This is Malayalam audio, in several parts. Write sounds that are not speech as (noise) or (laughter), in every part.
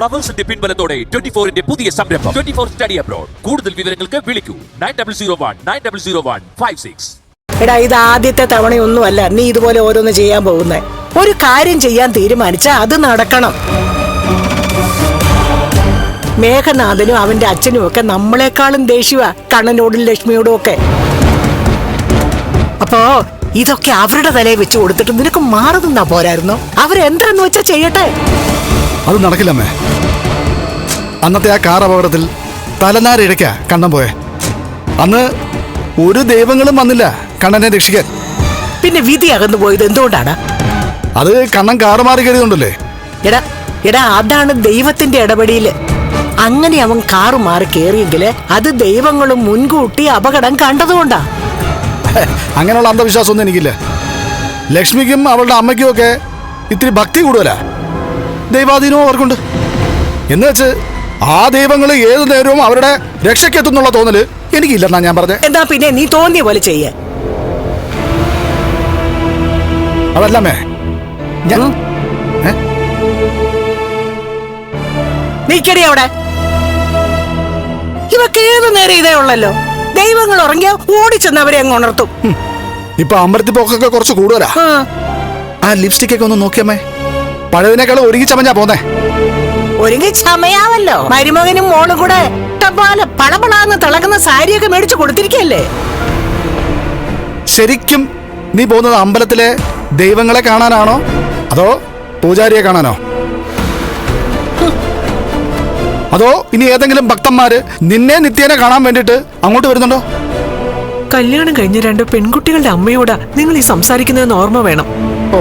ഫ്ലവേഴ്സിന്റെ പിൻബലത്തോടെ ട്വന്റി ഫോറിന്റെ പുതിയ സംരംഭം. ട്വന്റി ഫോർ സ്റ്റഡി അബ്രോഡ് കൂടുതൽ വിവരങ്ങൾക്ക് വിളിക്കൂ. Nine double zero one nine double zero one five six എടാ ഇത് ആദ്യത്തെ തവണയൊന്നുമല്ല നീ ഇതുപോലെ ഓരോന്ന് ചെയ്യാൻ പോകുന്നേ. ഒരു കാര്യം ചെയ്യാൻ തീരുമാനിച്ചാ അത് നടക്കണം. മേഘനാഥനും അവന്റെ അച്ഛനും ഒക്കെ നമ്മളെക്കാളും ദേഷ്യവാ കണ്ണനോടും ലക്ഷ്മിയോടും ഒക്കെ. അപ്പോ ഇതൊക്കെ അവരുടെ തലയിൽ വെച്ച് കൊടുത്തിട്ട് നിനക്ക് മാറി നിന്നാ പോരായിരുന്നോ അവരെന്തെന്ന് വെച്ചാ ചെയ്യട്ടെ? അത് നടക്കില്ലമ്മേ അന്നത്തെ ആ കാർ അപകടത്തിൽ തലനാരിഴയ്ക്ക കണ്ണൻ പോയെ. അന്ന് ഒരു ദൈവങ്ങളും വന്നില്ല കണ്ണനെ രക്ഷിക്കാൻ. പിന്നെ വിധി അകന്നു പോയത് എന്തുകൊണ്ടാണ്? അത് കണ്ണൻ കാറ് മാറി കയറിയതുണ്ടല്ലേ എടാ എടാ അതാണ് ദൈവത്തിന്റെ ഇടപെടിയിൽ അങ്ങനെ അവൻ കാറ് മാറി കയറിയെങ്കിൽ അത് ദൈവങ്ങളും മുൻകൂട്ടി അപകടം കണ്ടതുകൊണ്ടാ. അങ്ങനെയുള്ള അന്ധവിശ്വാസമൊന്നും എനിക്കില്ല. ലക്ഷ്മിക്കും അവളുടെ അമ്മയ്ക്കും ഒക്കെ ഇത്തിരി ഭക്തി കൂടുതലാ. ദൈവാധീനവും അവർക്കുണ്ട്. എന്ന് വെച്ച് ആ ദൈവങ്ങൾ ഏത് നേരവും അവരുടെ രക്ഷയ്ക്കെത്തുന്നുള്ള തോന്നൽ എനിക്കില്ലെന്നാ ഞാൻ പറഞ്ഞത് എന്നാ പിന്നെ നീ തോന്നിയ പോലെ ചെയ്യ. അതല്ലമ്മേ ഞാൻ നീക്കടി അവിടെ. ഇവക്ക് നേരെ നേരം ഇതേ ഉള്ളല്ലോ? ദൈവങ്ങൾ ഉറങ്ങിയ ഓടിച്ചെന്ന് അവരെ അങ്ങ് ഉണർത്തും. ഇപ്പൊ അമ്പലത്തിൽ പോക്കൊക്കെ കുറച്ച് കൂടുതലാ. ആ, ലിപ്സ്റ്റിക് ഒക്കെ ഒന്ന് നോക്കിയമ്മേ. പഴയതിനേക്കാളും ഒരുങ്ങി ചമഞ്ഞാ പോന്നേ. ഒരുങ്ങി ചമയാവല്ലോ. മരുമകനും മോളും കൂടെ ഇഷ്ടംപോലെ പളപളാന്ന് തിളങ്ങുന്ന സാരിയൊക്കെ മേടിച്ചു കൊടുത്തിരിക്കല്ലേ? ശരിക്കും നീ പോകുന്നത് അമ്പലത്തിലെ ദൈവങ്ങളെ കാണാനാണോ? അതോ പൂജാരിയെ കാണാനോ? അതോ ഇനി ഏതെങ്കിലും ഭക്തന്മാര് നിന്നെ നിത്യേനെ കാണാൻ വേണ്ടിട്ട് അങ്ങോട്ട് വരുന്നുണ്ടോ? കല്യാണം കഴിഞ്ഞ രണ്ട് പെൺകുട്ടികളുടെ അമ്മയോടാ നിങ്ങൾ ഈ സംസാരിക്കുന്നതെന്ന് ഓർമ്മ വേണം. ഓ.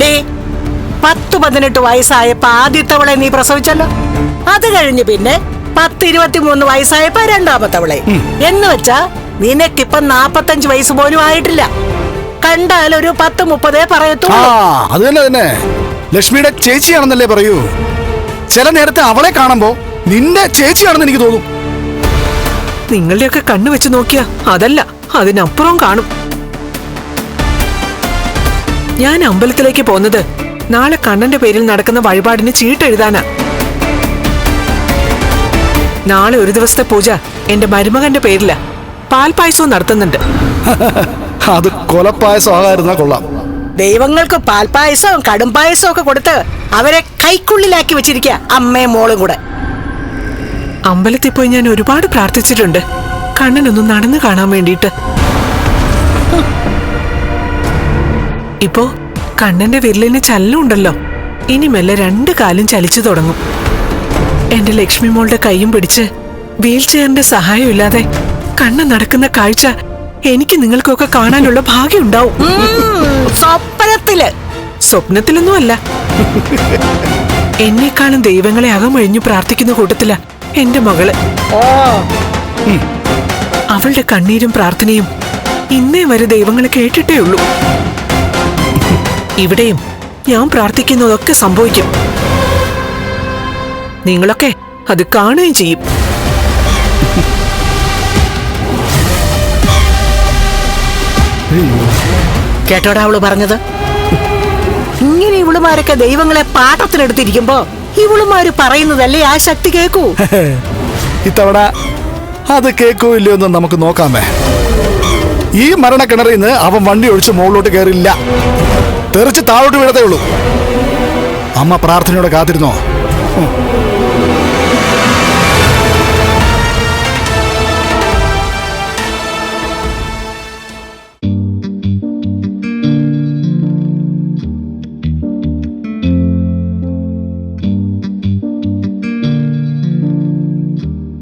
ഡേ പത്ത് പതിനെട്ട് വയസ്സായപ്പോ ആദ്യത്തവളെ നീ പ്രസവിച്ചല്ലോ? അത് കഴിഞ്ഞ് പിന്നെ പത്ത് ഇരുപത്തിമൂന്ന് വയസ്സായപ്പോ രണ്ടാമത്തവളെ. എന്ന് വെച്ചാ നിനക്കിപ്പം നാപ്പത്തഞ്ച് വയസ്സ് പോലും ആയിട്ടില്ല. കണ്ടാൽ ഒരു പത്ത് മുപ്പതേ പറയത്തുള്ളൂ. അത് തന്നെ തന്നെ. ലക്ഷ്മിയുടെ ചേച്ചിയാണെന്നല്ലേ പറയൂ. ചില നേരത്തെ അവളെ കാണുമ്പോ നിന്റെ ചേച്ചിയാണെന്ന് എനിക്ക് തോന്നും. നിങ്ങളുടെയൊക്കെ കണ്ണു വെച്ച് നോക്കിയാ അതല്ല അതിനപ്പുറം കാണും. ഞാൻ അമ്പലത്തിലേക്ക് പോകുന്നത് നാളെ കണ്ണന്റെ പേരിൽ നടക്കുന്ന വഴിപാടിന് ചീട്ടെഴുതാനാ നാളെ ഒരു ദിവസത്തെ പൂജ എന്റെ മരുമകന്റെ പേരില. പാൽപായസവും നടത്തുന്നുണ്ട്. അത് കൊലപ്പായസം ആകാതിരുന്നാ കൊള്ളാം. ദൈവങ്ങൾക്ക് പാൽപ്പായസവും കടും പായസവും ഒക്കെ കൊടുത്ത് അവരെ കൈക്കുള്ളിലാക്കി വെച്ചിരിക്കുക അമ്മയും മോളും കൂടെ. അമ്പലത്തിൽ പോയി ഞാൻ ഒരുപാട് പ്രാർത്ഥിച്ചിട്ടുണ്ട്. കണ്ണനൊന്ന് നടന്നു കാണാൻ വേണ്ടിയിട്ട്. ഇപ്പോ കണ്ണന്റെ വിരലിന് ചല്ലുണ്ടല്ലോ ഇനി മെല്ലെ രണ്ട് കാലും ചലിച്ചു തുടങ്ങും. എന്റെ ലക്ഷ്മി മോളുടെ കൈയും പിടിച്ച് വീൽ ചെയറിന്റെ സഹായമില്ലാതെ കണ്ണ് നടക്കുന്ന കാഴ്ച എനിക്ക് നിങ്ങൾക്കൊക്കെ കാണാനുള്ള ഭാഗ്യം ഉണ്ടാവും സ്വപ്നത്തിൽ. സ്വപ്നത്തിലൊന്നും അല്ല. എന്നെക്കാളും ദൈവങ്ങളെ അകമഴിഞ്ഞു പ്രാർത്ഥിക്കുന്ന കൂട്ടത്തില എന്റെ മകൾ. അവളുടെ കണ്ണീരും പ്രാർത്ഥനയും ഇന്നേ വരെ ദൈവങ്ങൾ കേട്ടിട്ടേ ഉള്ളൂ. ഇവിടെയും ഞാൻ പ്രാർത്ഥിക്കുന്നതൊക്കെ സംഭവിക്കും. നിങ്ങളൊക്കെ അത് കാണുകയും ചെയ്യും. കേട്ടോടാ അവൾ പറഞ്ഞത്? ഇങ്ങനെ ഇവളുമാരൊക്കെ ദൈവങ്ങളെ പാട്ടത്തിനെടുത്തിരിക്കുമ്പോ ഇവളുമാര് പറയുന്നതല്ലേ ആ ശക്തി കേക്കൂ? (laughs) ഇത്തവണ അത് കേക്കോ ഇല്ലയോ എന്ന് നമുക്ക് നോക്കാമേ. ഈ മരണക്കിണറിൽ നിന്ന് അവൻ വണ്ടി ഒഴിച്ച് മുകളിലോട്ട് കയറില്ല. തെറിച്ച് താഴോട്ട് വീഴത്തേ ഉള്ളൂ. അമ്മ പ്രാർത്ഥനയോടെ കാത്തിരുന്നോ.